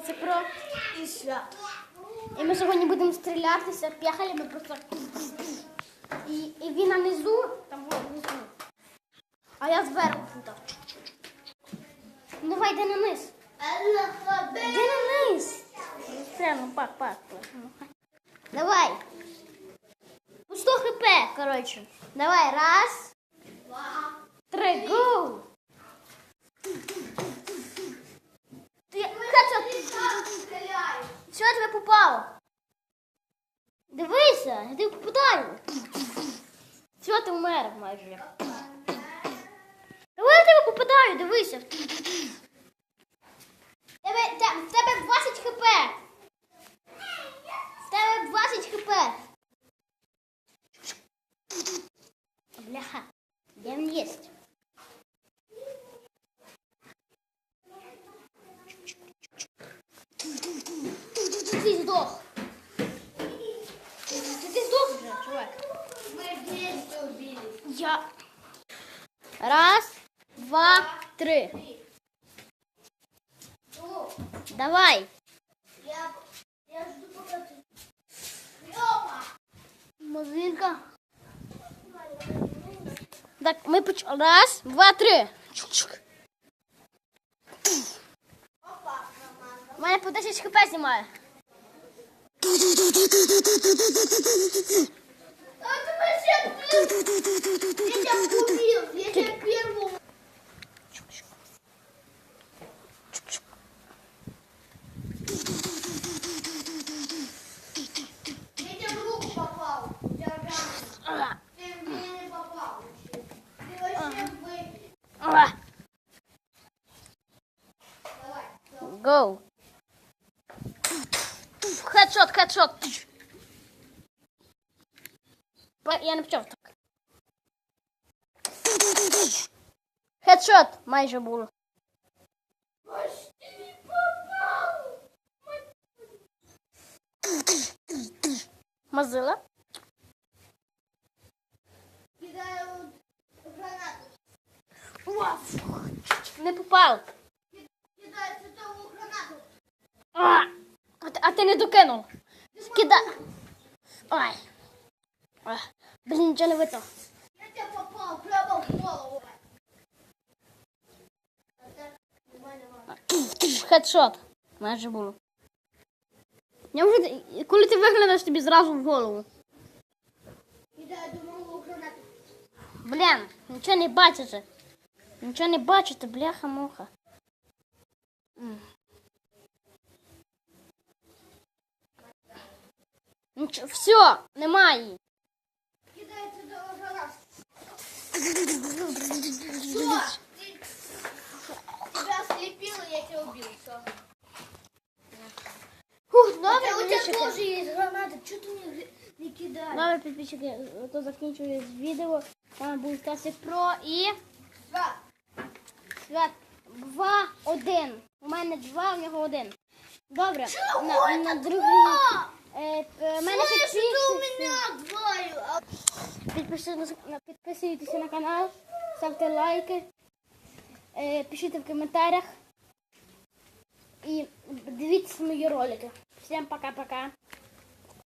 Це про. І свят. І ми сьогодні будемо стрілятися п'яхали, ми просто. І, і він на низу, там внизу. А я зверху. Ну, Давай, йди на низ. Йди на низ. Прямо, пак, пак. Давай. Ну, 100 хп, коротше. Давай, раз, три, гоу. Ти, Катя, що я тебе попало? Дивися, я тебе попадаю. Все, ти вмер майже. Давай я тебе попадаю, дивися. Тебе, те, в тебе 20 хп. В тебе 20 хп. Бляха, де він є? Ти здох. Ти, ти здох вже, чувак. Ми вместе убили. Я. Раз, два, три. Давай. я, я жду пока ты. Лёва! Так, ми поч... Раз, два, три. Чук-чук. У мене по 10 хп знімає. Go. Хедшот, хедшот. Ба- Я не почав так. Хедшот майже було. Мазила. Кидаю гранату. Не попав. Кидаю световую гранату. А, а, ти- не докинув. Кида. Ой. А, Блін, нічого не видно. Я тебя попал прямо в голову. Хедшот. Майже було. Я вже, коли ти виглянеш, тобі зразу в голову. Блін, нічого не бачите. Нічого не бачите, бляха-муха. Нічого, все, немає. Кидаю световую гранату. Что? Тебя ослепило, я тебя убил. Все. Фух, у тебя підписчики. тоже есть граната. Что ты мне не кидаешь? Добре, підписчики, то закінчує відео. Там був Стасик Про і Да. Свят. Два, один. У мене два, у нього один. Добре, на, на другий. П- мене Слышь, это у підписуйтесь. меня двое. Підписуйтесь на канал, ставте лайки, е, пишіть в коментарях і дивіться мої ролики. Всім пока-пока.